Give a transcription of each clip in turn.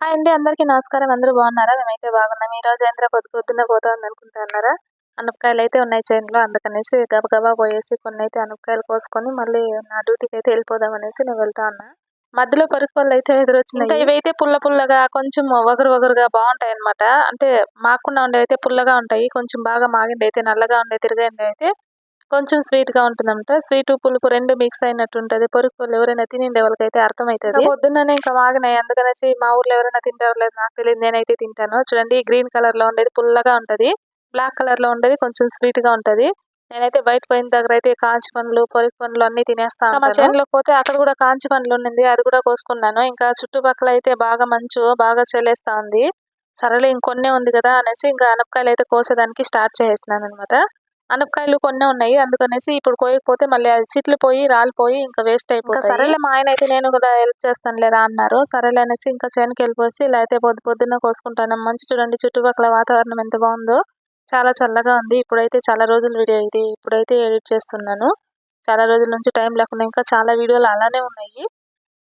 Hi అండి అందరికీ నమస్కారం. అందరూ బాగున్నారా? మేమైతే బాగున్నాం. ఈ రోజు ఏంద్ర పొద్దు పొద్దున్న పోతుంది అనుకుంటున్నారా అనపకాయలు అయితే ఉన్నాయి చేనులో అందుకనేసి గబగబా పోయేసి కొన్ని అయితే అనపకాయలు కోసుకొని మళ్ళీ నా డ్యూటీకి అయితే వెళ్ళిపోదాం అనేసి నేను వెళ్తా ఉన్నా. మధ్యలో పరుపు పళ్ళు అయితే ఎదురొచ్చినాయి ఇవైతే పుల్ల పుల్లగా కొంచెం వగరు వగరుగా బాగుంటాయి అనమాట అంటే మాకుండా ఉండే అయితే పుల్లగా ఉంటాయి కొంచెం బాగా మాగిండి అయితే నల్లగా ఉండే తిరగండి అయితే కొంచెం స్వీట్గా ఉంటుందంట స్వీట్ పులుపు రెండు మిక్స్ అయినట్టు ఉంటది పొరుగు పుల్లు ఎవరైనా తినిండే వాళ్ళకైతే అర్థమవుతుంది పొద్దున్ననే ఇంకా మాగినాయి అందుకనేసి మా ఊర్లో ఎవరైనా తింటారో లేదు నాకు తెలియదు. నేనైతే తింటాను. చూడండి గ్రీన్ కలర్లో ఉండేది పుల్లగా ఉంటది. బ్లాక్ కలర్లో ఉండేది కొంచెం స్వీట్గా ఉంటది. నేనైతే బయట పోయిన దగ్గర అయితే కాంచి పండ్లు పొరుగు పండ్లు అన్ని తినేస్తా మా చేనులోకి పోతే అక్కడ కూడా కాంచి పండ్లు ఉండింది. అది కూడా కోసుకున్నాను. ఇంకా చుట్టుపక్కల అయితే బాగా మంచు బాగా చెల్లేస్తా ఉంది. సరేలే ఇంకొన్నే ఉంది కదా అనేసి ఇంకా అనపకాయలు అయితే కోసేదానికి స్టార్ట్ చేసేసినాను అనమాట అనపకాయలు కొన్ని ఉన్నాయి. అందుకనేసి ఇప్పుడు కోయకపోతే మళ్ళీ అది చిట్లు పోయి రాలిపోయి ఇంకా వేస్ట్ అయిపోతాయి. సరేలే మా ఆయన అయితే నేను కూడా హెల్ప్ చేస్తాను లేదా అన్నారు. సరేలే అనేసి ఇంకా చేనుకి వెళ్ళిపోసి ఇలా అయితే పొద్దు పొద్దున్న కోసుకుంటాను. మంచి చూడండి చుట్టుపక్కల వాతావరణం ఎంత బాగుందో. చాలా చల్లగా ఉంది. ఇప్పుడైతే చాలా రోజులు వీడియో ఇది ఇప్పుడైతే ఎడిట్ చేస్తున్నాను. చాలా రోజుల నుంచి టైం లేకుండా ఇంకా చాలా వీడియోలు అలానే ఉన్నాయి.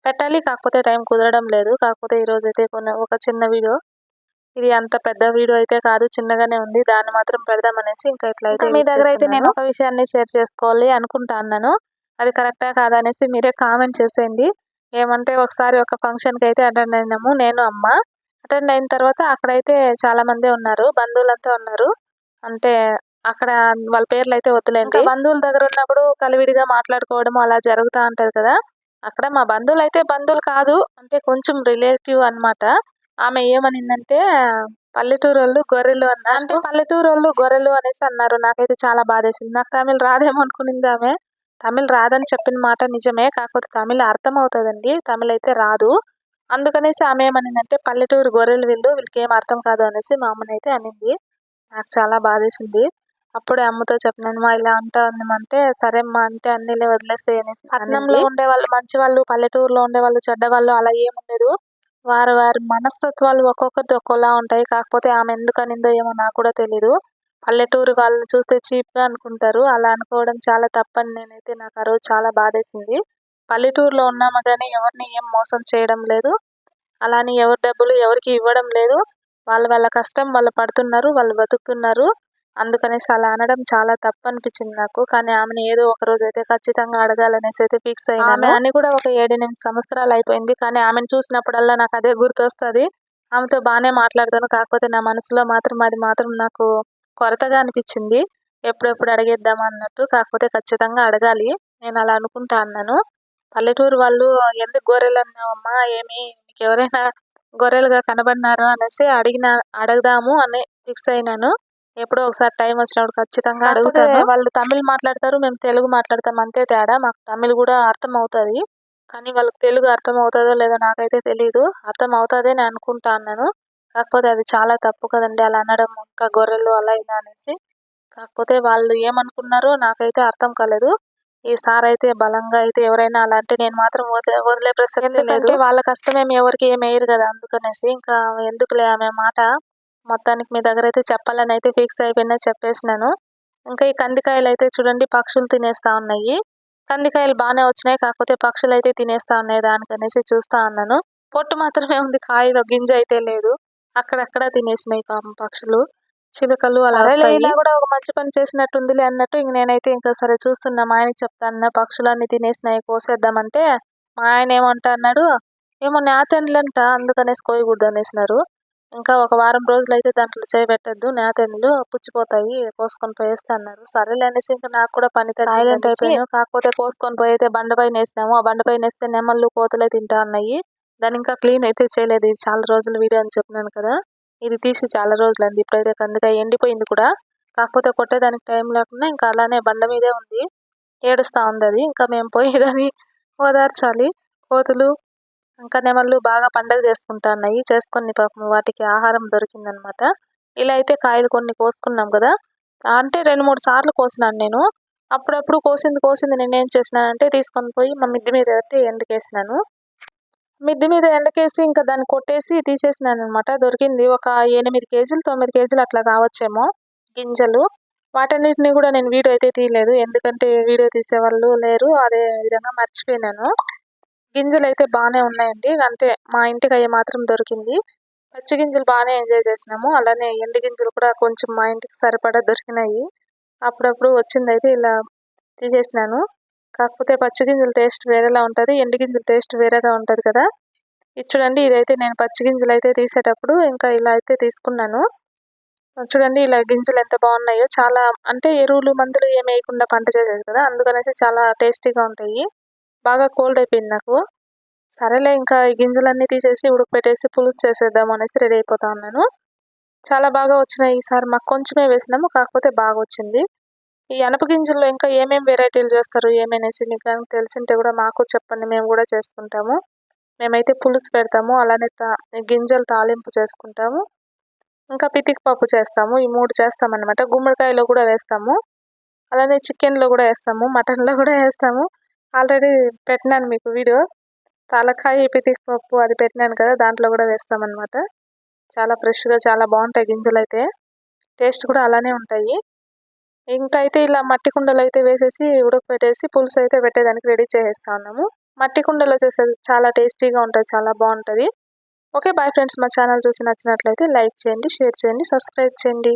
పెట్టాలి కాకపోతే టైం కుదరడం లేదు. కాకపోతే ఈ రోజు అయితే కొన్ని ఒక చిన్న వీడియో. ఇది అంత పెద్ద వీడియో అయితే కాదు చిన్నగానే ఉంది దాన్ని మాత్రం పెడదాం అనేసి ఇంకా ఇట్లా అయితే మీ దగ్గర అయితే నేను ఒక విషయాన్ని షేర్ చేసుకోవాలి అనుకుంటా అన్నాను. అది కరెక్టా కాదా అనేసి మీరే కామెంట్ చేసేయండి. ఏమంటే ఒకసారి ఒక ఫంక్షన్కి అయితే అటెండ్ అయినాము నేను అమ్మ. అటెండ్ అయిన తర్వాత అక్కడైతే చాలా మంది ఉన్నారు బంధువులంతా ఉన్నారు. అంటే అక్కడ వాళ్ళ పేర్లు అయితే వద్దులేండి బంధువుల దగ్గర ఉన్నప్పుడు కలివిడిగా మాట్లాడుకోవడం అలా జరుగుతూ ఉంటది కదా. అక్కడ మా బంధువులు అయితే బంధువులు కాదు అంటే కొంచెం రిలేటివ్ అన్నమాట. ఆమె ఏమనిందంటే పల్లెటూరు వాళ్ళు గొర్రెలు అన్న అంటే పల్లెటూరు వాళ్ళు గొర్రెలు అనేసి అన్నారు. నాకైతే చాలా బాధేసింది. నాకు తమిళ్ రాదేమో అనుకునింది ఆమె. తమిళ్ రాదని చెప్పిన మాట నిజమే. కాకపోతే తమిళ్ అర్థం అవుతుందండి తమిళ్ అయితే రాదు. అందుకనేసి ఆమె ఏమనిందంటే పల్లెటూరు గొర్రెలు వీళ్ళు. వీళ్ళకి ఏం అర్థం కాదు అనేసి మా అమ్మని అయితే అనింది. నాకు చాలా బాధేసింది. అప్పుడే అమ్మతో చెప్పినాను మా ఇలా అంటా అంటే సరే అమ్మా అంటే అన్నిలే వదిలేస్తాయి అనేసి పట్నంలో ఉండే వాళ్ళు మంచి వాళ్ళు పల్లెటూరులో ఉండే వాళ్ళు చెడ్డ వాళ్ళు అలా ఏం ఉండదు వారి వారి మనస్తత్వాలు ఒక్కొక్కరిది ఒక్కోలా ఉంటాయి. కాకపోతే ఆమె ఎందుకు అనిందో ఏమో నాకు కూడా తెలీదు. పల్లెటూరు వాళ్ళని చూస్తే చీప్గా అనుకుంటారు. అలా అనుకోవడం చాలా తప్పని నేనైతే నాకు ఆ రోజు చాలా బాధేసింది. పల్లెటూరులో ఉన్నాము కానీ ఎవరిని ఏం మోసం చేయడం లేదు. అలానే ఎవరి డబ్బులు ఎవరికి ఇవ్వడం లేదు. వాళ్ళ వాళ్ళ కష్టం వాళ్ళు పడుతున్నారు వాళ్ళు బతుకుతున్నారు. అందుకనేసి అలా అనడం చాలా తప్పు అనిపించింది నాకు. కానీ ఆమెను ఏదో ఒక రోజు అయితే ఖచ్చితంగా అడగాలనేసి అయితే ఫిక్స్ అయినా అని కూడా ఒక ఏడెనిమిది సంవత్సరాలు అయిపోయింది. కానీ ఆమెను చూసినప్పుడల్లా నాకు అదే గుర్తొస్తుంది. ఆమెతో బాగానే మాట్లాడతాను. కాకపోతే నా మనసులో మాత్రం అది మాత్రం నాకు కొరతగా అనిపించింది. ఎప్పుడెప్పుడు అడిగేద్దాం అన్నట్టు. కాకపోతే ఖచ్చితంగా అడగాలి. నేను అలా అనుకుంటా అన్నాను. పల్లెటూరు వాళ్ళు ఎందుకు గొర్రెలు అన్నావమ్మా? ఏమి? మీకు ఎవరైనా గొర్రెలుగా కనబడినారు? అనేసి అడిగిన అడగదాము అని ఫిక్స్ అయినాను. ఎప్పుడో ఒకసారి టైం వచ్చినప్పుడు ఖచ్చితంగా అడుగుతాను. వాళ్ళు తమిళ్ మాట్లాడతారు మేము తెలుగు మాట్లాడతాం అంతే తేడా. మాకు తమిళ్ కూడా అర్థం అవుతుంది కానీ వాళ్ళకి తెలుగు అర్థం అవుతుందో లేదో నాకైతే తెలియదు అర్థం అవుతుంది అని అనుకుంటా అన్నాను. కాకపోతే అది చాలా తప్పు కదండి. అలా అనడం ఇంకా గొర్రెలు అలా ఇలా అనేసి. కాకపోతే వాళ్ళు ఏమనుకున్నారో నాకైతే అర్థం కాలేదు. ఈ సార్ అయితే బలంగా అయితే ఎవరైనా అలా అంటే నేను మాత్రం వదిలే వదిలే ప్రసక్తి లేదు. వాళ్ళ కష్టమేమి ఎవరికి ఏమి వేయరు కదా. అందుకనేసి ఇంకా ఎందుకులే ఆమె మాట? మొత్తానికి మీ దగ్గర అయితే చెప్పాలని అయితే ఫిక్స్ అయిపోయినా చెప్పేసినాను. ఇంకా ఈ కందికాయలు అయితే చూడండి పక్షులు తినేస్తా ఉన్నాయి. కందికాయలు బాగానే వచ్చినాయి కాకపోతే పక్షులు అయితే తినేస్తా ఉన్నాయి దానికనేసి చూస్తా ఉన్నాను. పొట్టు మాత్రమే ఉంది కాయలో గింజ అయితే లేదు. అక్కడక్కడ తినేసినాయి పాపం పక్షులు. చిలుకలు అలా ఇలా కూడా ఒక మంచి పని చేసినట్టుందిలే అన్నట్టు ఇంక నేనైతే ఇంకా సరే చూస్తున్నా. మా ఆయనకి చెప్తాను పక్షులన్నీ తినేసినాయి కోసేద్దామంటే మా ఆయన ఏమంటా అన్నాడు ఏమో నేతండ్లంట అందుకనేసి కోయకూడదు అనేసినారు ఇంకా ఒక వారం రోజులు అయితే దాంట్లో చేయబెట్టద్దు. నేతెన్నులు పుచ్చిపోతాయి. కోసుకొని పోయేస్తా అన్నారు. సరేలే అనేసి ఇంకా నాకు కూడా పని సైలెంట్ అయిపోయాను? కాకపోతే కోసుకొని పోయి అయితే బండపైన వేసినాము ఆ బండపైన వేస్తే నెమళ్ళు కోతలే తింటా ఉన్నాయి దాని ఇంకా క్లీన్ అయితే చేయలేదు. ఇది చాలా రోజుల వీడియో అని చెప్పినాను కదా. ఇది తీసి చాలా రోజులు అంది ఇప్పుడైతే కందుగా ఎండిపోయింది కూడా. కాకపోతే కొట్టేదానికి టైం లేకుండా ఇంకా అలానే బండ మీదే ఉంది. ఏడుస్తూ ఉంది అది. ఇంకా మేము పోయి దాన్ని ఓదార్చాలి. కోతులు ఇంకా నెమళ్ళు బాగా పండగ చేసుకుంటున్నాయి. చేసుకొని పాపం వాటికి ఆహారం దొరికిందనమాట. ఇలా అయితే కాయలు కొన్ని కోసుకున్నాం కదా. అంటే రెండు మూడు సార్లు కోసినాను నేను. అప్పుడప్పుడు కోసింది కోసింది నేను ఏం చేసినానంటే తీసుకొని పోయి మా మిద్ది మీద అయితే ఎండకేసినాను. మిద్ది మీద ఎండకేసి ఇంకా దాన్ని కొట్టేసి తీసేసినాను అనమాట దొరికింది ఒక ఎనిమిది కేజీలు తొమ్మిది కేజీలు అట్లా కావచ్చేమో గింజలు. వాటన్నిటిని కూడా నేను వీడియో అయితే తీయలేదు. ఎందుకంటే వీడియో తీసేవాళ్ళు లేరు. అదే విధంగా మర్చిపోయినాను. గింజలు అయితే బాగానే ఉన్నాయండి. అంటే మా ఇంటికి అవి మాత్రం దొరికింది. పచ్చి గింజలు బాగానే ఎంజాయ్ చేసినాము. అలానే ఎండు గింజలు కూడా కొంచెం మా ఇంటికి సరిపడా దొరికినాయి. అప్పుడప్పుడు వచ్చింది అయితే ఇలా తీసేసినాను. కాకపోతే పచ్చి గింజల టేస్ట్ వేరేలా ఉంటుంది. ఎండు గింజల టేస్ట్ వేరేగా ఉంటుంది కదా. ఇది చూడండి ఇదైతే నేను పచ్చి గింజలు అయితే తీసేటప్పుడు ఇంకా ఇలా అయితే తీసుకున్నాను. చూడండి ఇలా గింజలు ఎంత బాగున్నాయో. చాలా అంటే ఎరువులు మందులు ఏమి వేయకుండా పంట చేసేది కదా. అందుకనేసి చాలా టేస్టీగా ఉంటాయి. బాగా కోల్డ్ అయిపోయింది నాకు. సరేలే ఇంకా ఈ గింజలన్నీ తీసేసి ఉడకపెట్టేసి పులుసు చేసేద్దాం అనేసి రెడీ అయిపోతా ఉన్నాను. చాలా బాగా వచ్చినాయి. ఈసారి మాకు కొంచెమే వేసినాము కాకపోతే బాగా వచ్చింది. ఈ అనప గింజల్లో ఇంకా ఏమేమి వెరైటీలు చేస్తారు ఏమనేసి మీకు కనుక తెలిసింటే కూడా మాకు చెప్పండి మేము కూడా చేసుకుంటాము. మేమైతే పులుసు పెడతాము అలానే తా గింజలు తాలింపు చేసుకుంటాము. ఇంకా పితికి పప్పు చేస్తాము ఈ మూడు చేస్తామన్నమాట. గుమ్మడికాయలో కూడా వేస్తాము అలానే చికెన్లో కూడా వేస్తాము మటన్లో కూడా వేస్తాము. ఆల్రెడీ పెట్టినాను మీకు వీడియో. తలకాయ పితికి పప్పు అది పెట్టినాను కదా దాంట్లో కూడా వేస్తామన్నమాట. చాలా ఫ్రెష్గా చాలా బాగుంటాయి గింజలు అయితే. టేస్ట్ కూడా అలానే ఉంటాయి. ఇంకా అయితే ఇలా మట్టి కుండలు అయితే వేసేసి ఉడకపెట్టేసి పులుసు అయితే పెట్టేదానికి రెడీ చేసేస్తా ఉన్నాము. మట్టి కుండలో చేసేది చాలా టేస్టీగా ఉంటుంది చాలా బాగుంటుంది. Okay bye friends. మా ఛానల్ చూసి నచ్చినట్లయితే లైక్ చేయండి షేర్ చేయండి సబ్స్క్రైబ్ చేయండి.